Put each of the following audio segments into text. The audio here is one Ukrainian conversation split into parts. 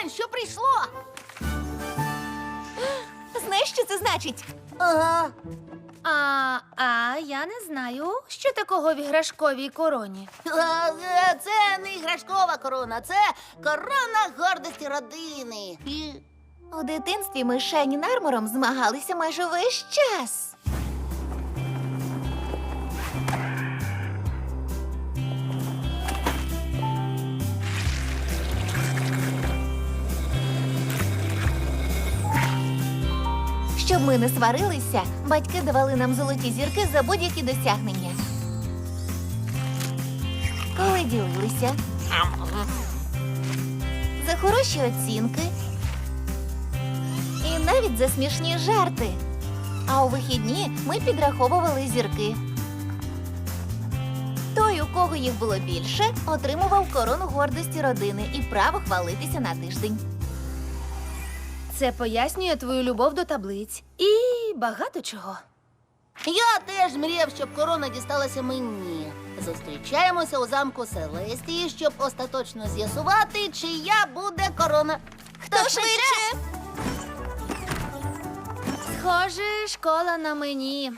Поглянь, що прийшло. Знаєш, що це значить? Ага. А, а я не знаю, що такого в іграшковій короні. А, е, Це не іграшкова корона, це корона гордості родини. І... У дитинстві ми з Шайні Нармором змагалися майже весь час. Щоб ми не сварилися, батьки давали нам золоті зірки за будь-які досягнення. Коли ділилися за хороші оцінки і навіть за смішні жарти. А у вихідні ми підраховували зірки. Той, у кого їх було більше, отримував корону гордості родини і право хвалитися на тиждень. Це пояснює твою любов до таблиць і багато чого. Я теж мріяв, щоб корона дісталася мені. Зустрічаємося у замку Селестії, щоб остаточно з'ясувати, чия буде корона. Хто швидше? Схоже, школа на мені.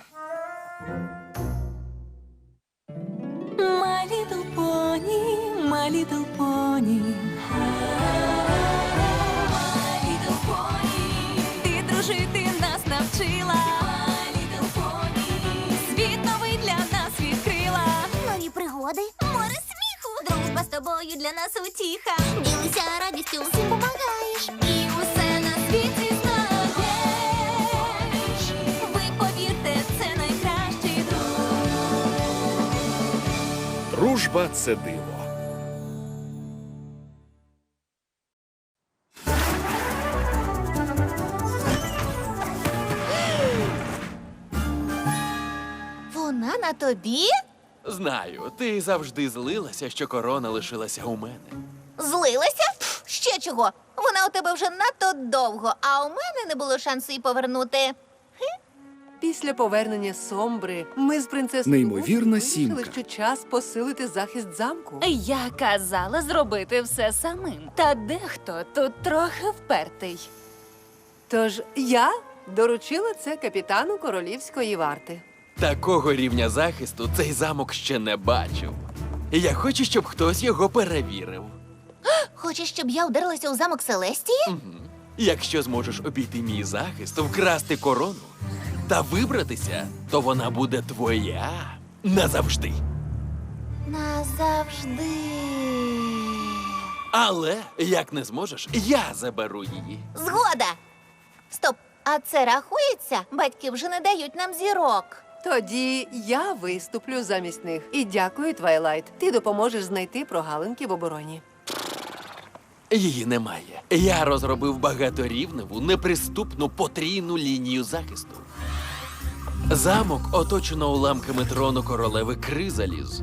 My little pony, my little pony. Pony. Світ новий для нас відкрила. Нові пригоди. Море сміху. Дружба з тобою для нас утіха. Ділися радістю, всім помагаєш. І усе на світі знаєш. Ви повірте, це найкращий друг. Дружба це диво. На тобі? Знаю, ти завжди злилася, що корона лишилася у мене. Злилася? Ще чого? Вона у тебе вже надто довго, а у мене не було шансу її повернути. Після повернення Сомбри ми з принцесою Неймовірна вирішили, сімка. що час посилити захист замку. Я казала зробити все самим. Та дехто тут трохи впертий. Тож я доручила це капітану королівської варти. Такого рівня захисту цей замок ще не бачив. Я хочу, щоб хтось його перевірив. Хочеш, щоб я вдарилася у замок Селестії? Якщо зможеш обійти мій захист, вкрасти корону та вибратися, то вона буде твоя назавжди. Назавжди. Але як не зможеш, я заберу її. Згода. Стоп, а це рахується? Батьки вже не дають нам зірок. Тоді я виступлю замість них. І дякую, Твайлайт. Ти допоможеш знайти прогалинки в обороні. Її немає. Я розробив багаторівневу, неприступну потрійну лінію захисту. Замок оточено уламками трону королеви Кризаліз.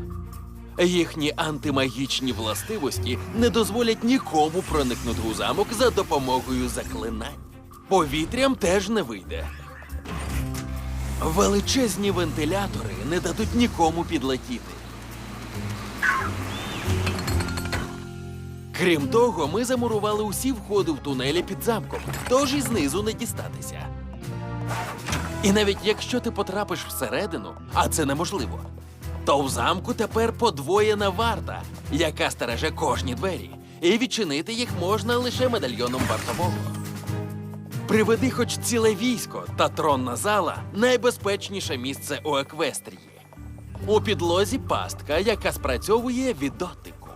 Їхні антимагічні властивості не дозволять нікому проникнути у замок за допомогою заклинань. Повітрям теж не вийде. Величезні вентилятори не дадуть нікому підлетіти. Крім того, ми замурували усі входи в тунелі під замком, тож і знизу не дістатися. І навіть якщо ти потрапиш всередину, а це неможливо, то в замку тепер подвоєна варта, яка стереже кожні двері, і відчинити їх можна лише медальйоном вартового. Приведи хоч ціле військо, та тронна зала найбезпечніше місце у Еквестрії. У підлозі пастка, яка спрацьовує від дотику.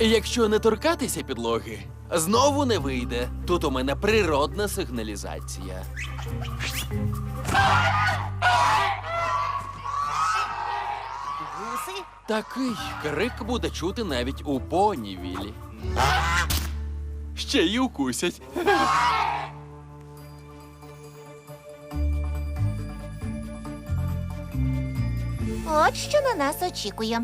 Якщо не торкатися підлоги, знову не вийде. Тут у мене природна сигналізація. Гуси? Такий крик буде чути навіть у понівілі. Ще й укусять. От що на нас очікує.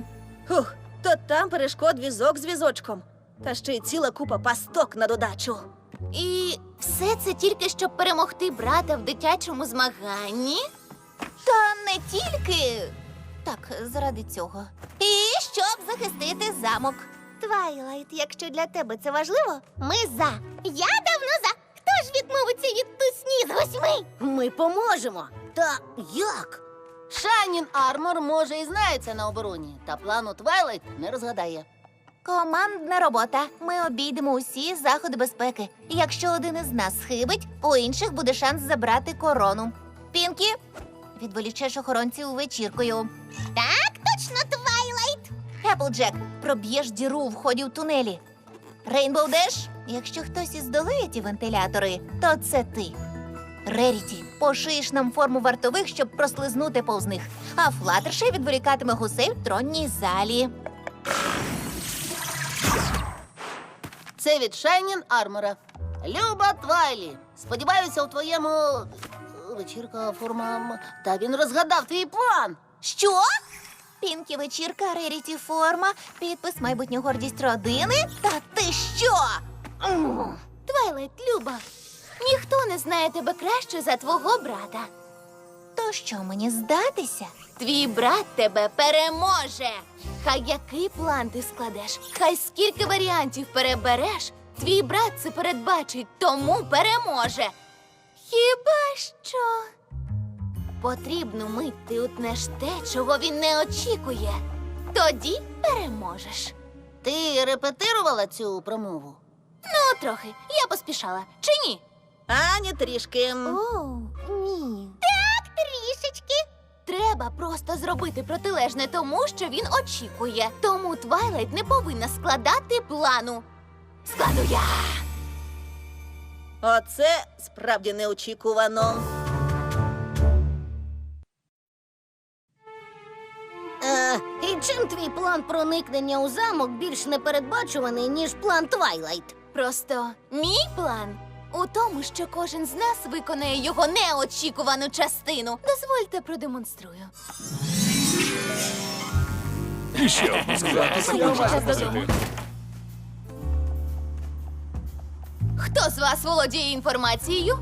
Ух, то там перешкод візок з візочком. Та ще й ціла купа пасток на додачу. І все це тільки щоб перемогти брата в дитячому змаганні? Та не тільки. Так, заради цього. І щоб захистити замок. Твайлайт, якщо для тебе це важливо, ми за. Я давно за. Хто ж відмовиться від тусні з восьми? Ми поможемо. Та як? Шайнін Армор може і знається на обороні, та плану Твайлайт не розгадає. Командна робота. Ми обійдемо усі заходи безпеки. Якщо один із нас схибить, у інших буде шанс забрати корону. Пінкі, відволічеш охоронців вечіркою. Так, точно, Твайлайт. Еплджек, проб'єш діру в вході в тунелі. Рейнбоу Деш, якщо хтось і здолає ті вентилятори, то це ти. Реріті, пошиєш нам форму вартових, щоб прослизнути повз них, а Флаттершей відволікатиме гусей в тронній залі. Це від Шайнін Армора. Люба Твайлі. Сподіваюся, у твоєму е, вечірка форма. Та він розгадав твій план. Що? Пінкі вечірка, Реріті форма, підпис майбутню гордість родини. Та ти що? М. Твайлайт, Люба, ніхто не знає тебе краще за твого брата. То що мені здатися? Твій брат тебе переможе. Хай який план ти складеш, хай скільки варіантів перебереш, твій брат це передбачить, тому переможе. Хіба що? Потрібну мить ти утнеш те, чого він не очікує. Тоді переможеш. Ти репетирувала цю промову? Ну, трохи. Я поспішала. Чи ні? Ані трішки. О, ні. Так, трішечки. Треба просто зробити протилежне тому, що він очікує. Тому Твайлайт не повинна складати плану. Складу я. Оце справді неочікувано. План проникнення у замок більш непередбачуваний, ніж план Твайлайт? Просто мій план у тому, що кожен з нас виконає його неочікувану частину. Дозвольте продемонструю. Хто з вас володіє інформацією?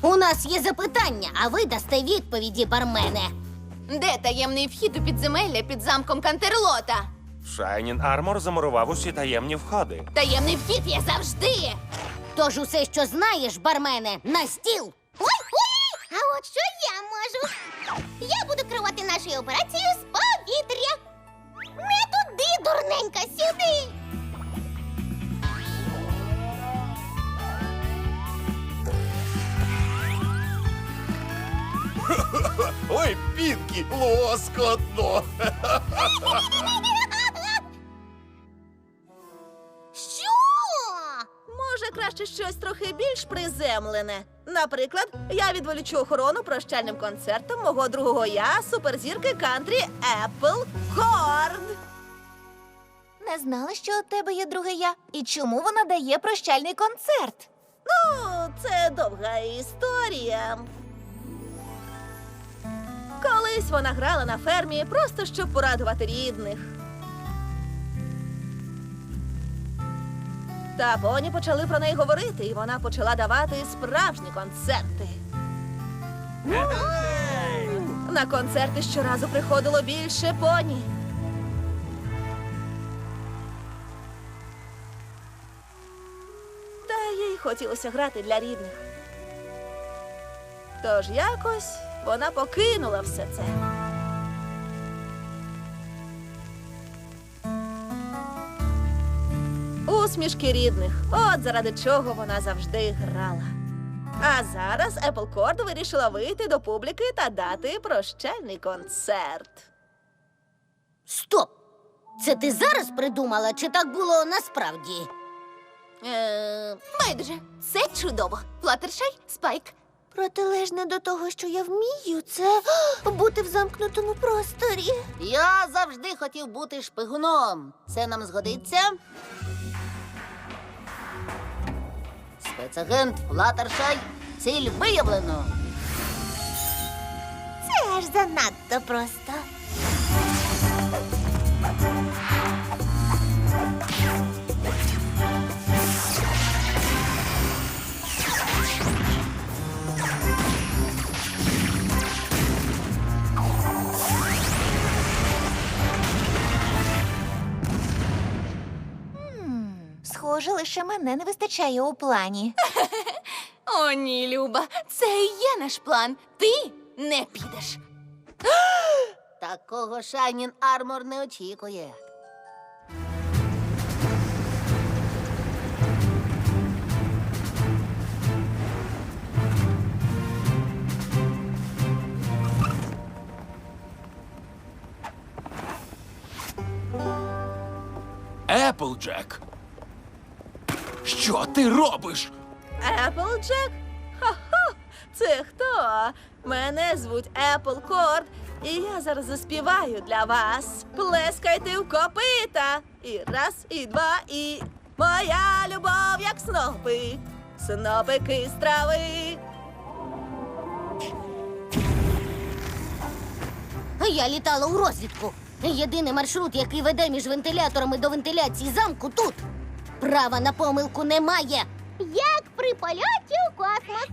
У нас є запитання, а ви дасте відповіді, бармене. Де таємний вхід у підземелля під замком Кантерлота? Шайнін Армор замурував усі таємні входи. Таємний вхід є завжди. Тож усе, що знаєш, бармене, на стіл. Ой, ой! А от що я можу? Я буду керувати нашою операцією з повітря. Не туди, дурненька, сюди. Ой, Пінкі, лоскотно! Що? Може, краще щось трохи більш приземлене. Наприклад, я відволічу охорону прощальним концертом мого другого я, суперзірки кантрі Apple Хорн. Не знала, що у тебе є друге я. І чому вона дає прощальний концерт? Ну, це довга історія. Колись вона грала на фермі просто щоб порадувати рідних. Та поні почали про неї говорити, і вона почала давати справжні концерти. На концерти щоразу приходило більше поні. Та їй хотілося грати для рідних. Тож якось вона покинула все це. Усмішки рідних. От заради чого вона завжди грала. А зараз Apple Cord вирішила вийти до публіки та дати прощальний концерт. Стоп! Це ти зараз придумала, чи так було насправді? Е, Байдуже, це чудово. Флаттершай, спайк. Протилежне до того, що я вмію, це бути в замкнутому просторі. Я завжди хотів бути шпигуном. Це нам згодиться. Спецагент Флаттершай. Ціль виявлено. Це аж занадто просто. Схоже, лише мене не вистачає у плані. О, ні, Люба, це і є наш план. Ти не підеш. Такого Шайнін Армор не очікує. Еплджек. Що ти робиш? Еплджек? Ха-ха! Це хто? Мене звуть Епл Корд, і я зараз заспіваю для вас. Плескайте в копита. І раз, і два, і моя любов, як снопи, снопики з трави. Я літала у розвідку. Єдиний маршрут, який веде між вентиляторами до вентиляції замку, тут. Права на помилку немає. Як при польоті у космос.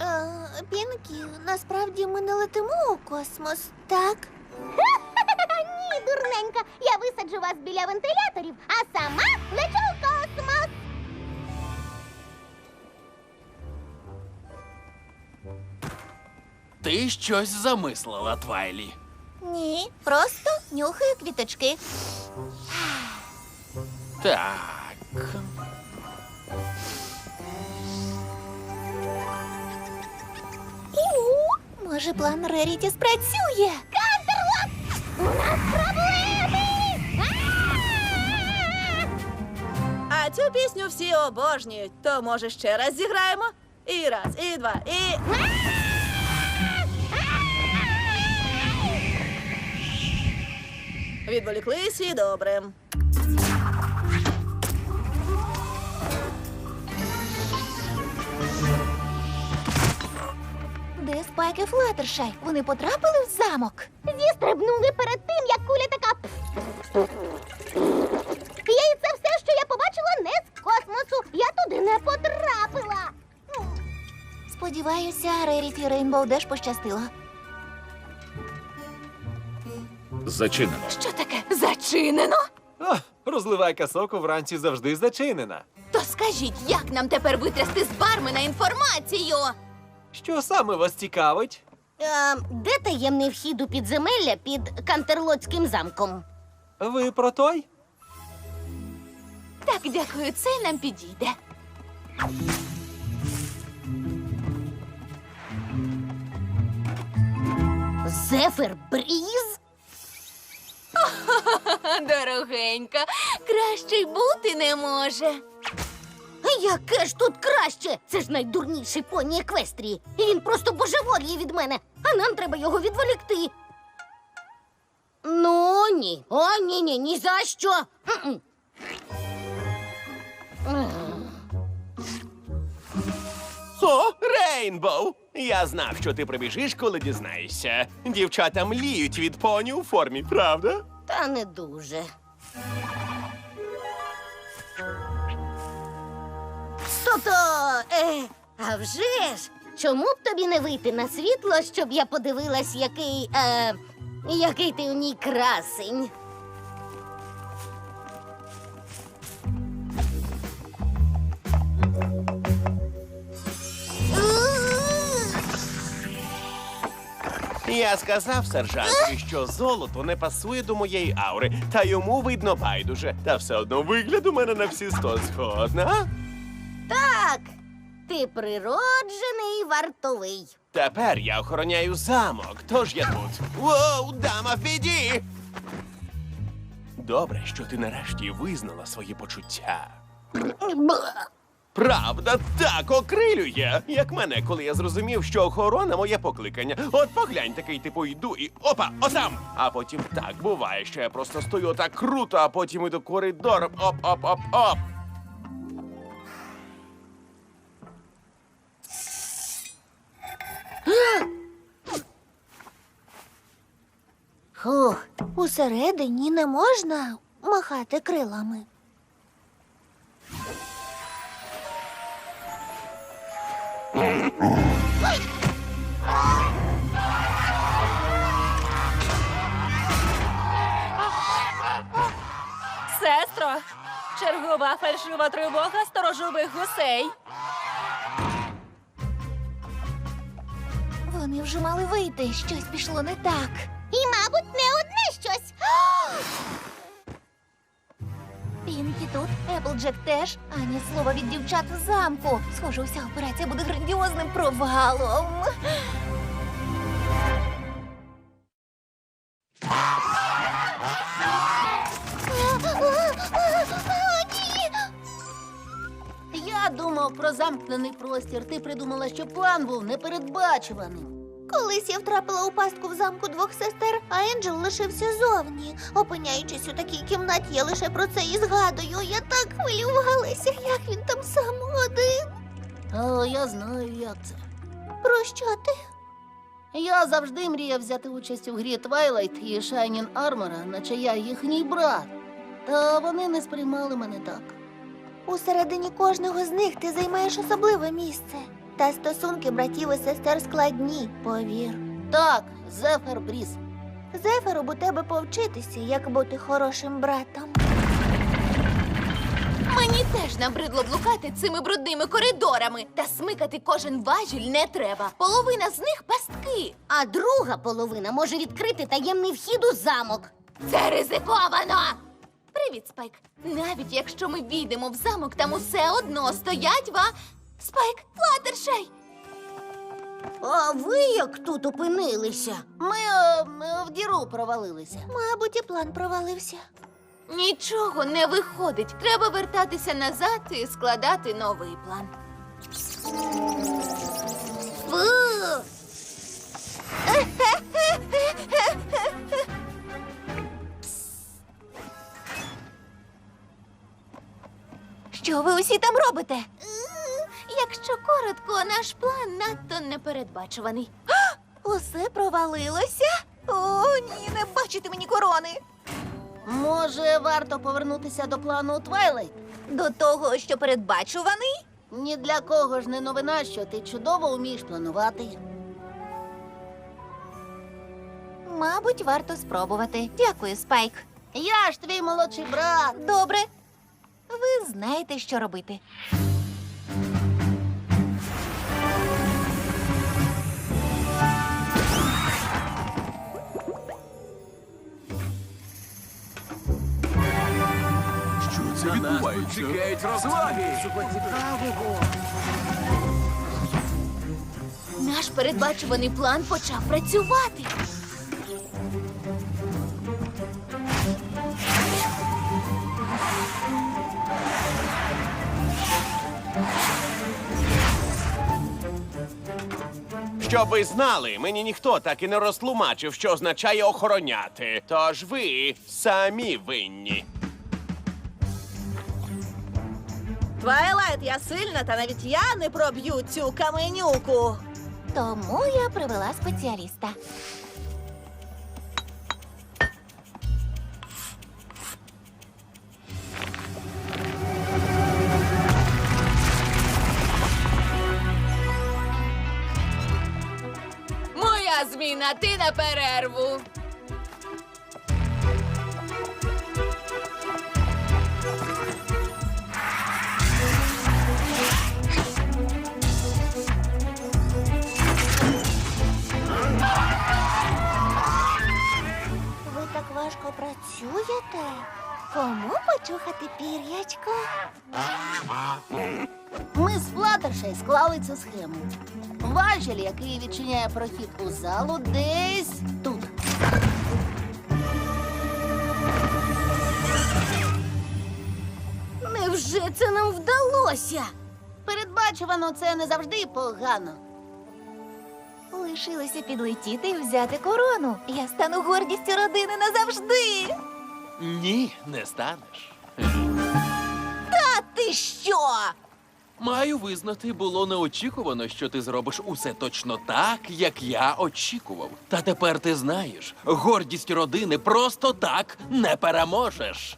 Е, Пінкі, насправді ми не летимо у космос, так? Ні, дурненька. Я висаджу вас біля вентиляторів, а сама лечу у космос. Ти щось замислила, Твайлі. Ні, просто нюхаю квіточки. Так. Може, план Реріті спрацює? А цю пісню всі обожнюють. То може ще раз зіграємо? І раз, і два, і. Відволіклись і добре. Де Спайк і Флаттершай? Вони потрапили в замок. Зістрибнули перед тим, як куля така. І це все, що я побачила не з космосу. Я туди не потрапила. Сподіваюся, Реріті Рейнбоу Деш пощастило. Зачинено. Що таке? Зачинено? О, розливайка соку вранці завжди зачинена. То скажіть, як нам тепер витрясти з бармена інформацію? Що саме вас цікавить? Е, де таємний вхід у підземелля під Кантерлоцьким замком? Ви про той? Так, дякую, це нам підійде. Зефер Бріз? Дорогенька, краще й бути не може. Яке ж тут краще? Це ж найдурніший поні Еквестрії. І він просто божеволіє від мене, а нам треба його відволікти. Ну ні. О, ні, ні, ні за що. М-м. О, Рейнбоу! Я знав, що ти прибіжиш, коли дізнаєшся. Дівчата мліють від поні у формі, правда? Та не дуже. Тобто, е, а вже ж, чому б тобі не вийти на світло, щоб я подивилась, який, е, який ти у ній красень? Я сказав сержантові, що золото не пасує до моєї аури, та йому видно байдуже. Та все одно вигляд у мене на всі сто згодна. Так, ти природжений вартовий. Тепер я охороняю замок, тож я тут. Воу, дама в біді! Добре, що ти нарешті визнала свої почуття. Правда, так окрилює, як мене, коли я зрозумів, що охорона моє покликання. От поглянь, такий типу йду і опа, отам. А потім так буває, що я просто стою так круто, а потім іду коридором. Оп, Хух, Усередині не можна махати крилами. Сестро, Чергова фальшива тривога сторожових гусей. Вони вже мали вийти. Щось пішло не так. І, мабуть, не одне щось. Пінкі тут, Еплджек теж, ані слова від дівчат в замку. Схоже, уся операція буде грандіозним провалом. Я думав про замкнений простір. Ти придумала, що план був непередбачуваним. Колись я втрапила у пастку в замку двох сестер, а Енджел лишився зовні. Опиняючись у такій кімнаті, я лише про це і згадую. Я так хвилювалася, як він там сам один. О, я знаю, як це. Про що ти? Я завжди мріяв взяти участь у грі Twilight і Shining Armor, наче я їхній брат. Та вони не сприймали мене так. Усередині кожного з них ти займаєш особливе місце. Та стосунки братів і сестер складні, повір. Так, Зефер Бріз. Зеферу б у тебе повчитися, як бути хорошим братом. Мені теж набридло блукати цими брудними коридорами. Та смикати кожен важіль не треба. Половина з них пастки. А друга половина може відкрити таємний вхід у замок. Це ризиковано. Привіт, Спайк. Навіть якщо ми війдемо в замок, там усе одно стоять ва. Спайк, Флаттершай! А ви як тут опинилися? Ми, е, ми в діру провалилися. Мабуть, і план провалився. Нічого не виходить. Треба вертатися назад і складати новий план. Фу! Що ви усі там робите? Якщо коротко, наш план надто непередбачуваний. Усе провалилося? О, ні, не бачите мені корони. Може, варто повернутися до плану Twilight? До того, що передбачуваний? Ні для кого ж не новина, що ти чудово вмієш планувати. Мабуть, варто спробувати. Дякую, Спайк. Я ж твій молодший брат. Добре. Ви знаєте, що робити. Що? Чекають розваги. Наш передбачуваний план почав працювати. Щоб ви знали, мені ніхто так і не розтлумачив, що означає охороняти. Тож ви самі винні. Твайлайт, я сильна, та навіть я не проб'ю цю каменюку. Тому я привела спеціаліста. Моя зміна, ти на перерву. Важко працюєте? Кому почухати пір'ячко? Ми з Флаттершей склали цю схему. Важіль, який відчиняє прохід у залу, десь тут. Невже це нам вдалося? Передбачувано це не завжди погано. Лишилося підлетіти і взяти корону. Я стану гордістю родини назавжди. Ні, не станеш. А ти що? Маю визнати, було неочікувано, що ти зробиш усе точно так, як я очікував. Та тепер ти знаєш, гордість родини просто так не переможеш.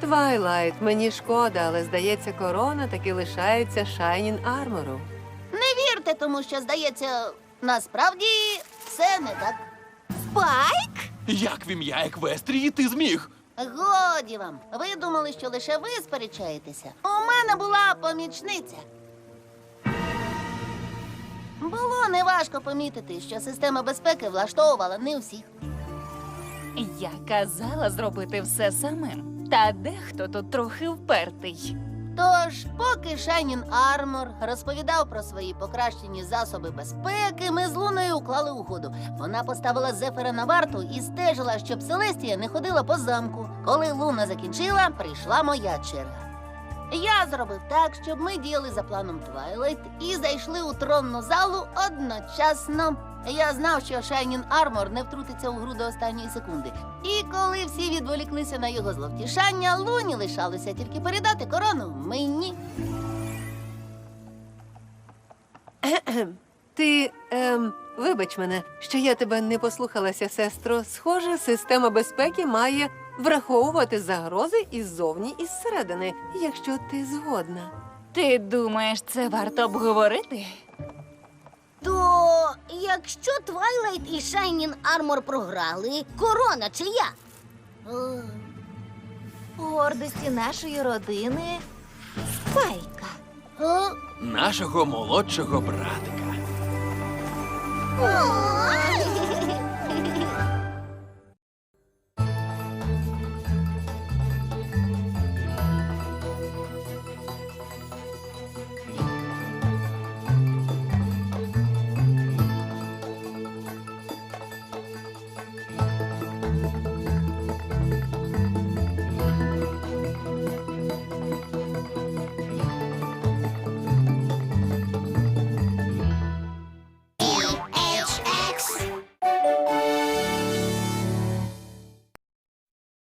Твайлайт, мені шкода, але здається, корона таки лишається Шайнін Армору. Не вірте, тому що, здається, насправді все не так. Спайк? Як в ім'я Еквестрії ти зміг? Годі вам. Ви думали, що лише ви сперечаєтеся. У мене була помічниця. Було неважко помітити, що система безпеки влаштовувала не всіх. Я казала зробити все самим. Та дехто тут трохи впертий. Тож, поки Шайнін Армор розповідав про свої покращені засоби безпеки, ми з Луною уклали угоду. Вона поставила Зефера на варту і стежила, щоб Селестія не ходила по замку. Коли Луна закінчила, прийшла моя черга. Я зробив так, щоб ми діяли за планом Твайлайт і зайшли у тронну залу одночасно. Я знав, що Шайнін Армор не втрутиться у гру до останньої секунди. І коли всі відволіклися на його зловтішання, Луні лишалося тільки передати корону мені. Ти ем, вибач мене, що я тебе не послухалася, сестро. Схоже, система безпеки має враховувати загрози іззовні і зсередини, якщо ти згодна. Ти думаєш, це варто обговорити? То якщо Твайлайт і Шайнін Армор програли, корона чи я? Е, гордості нашої родини спайка. Е? Нашого молодшого братика. е.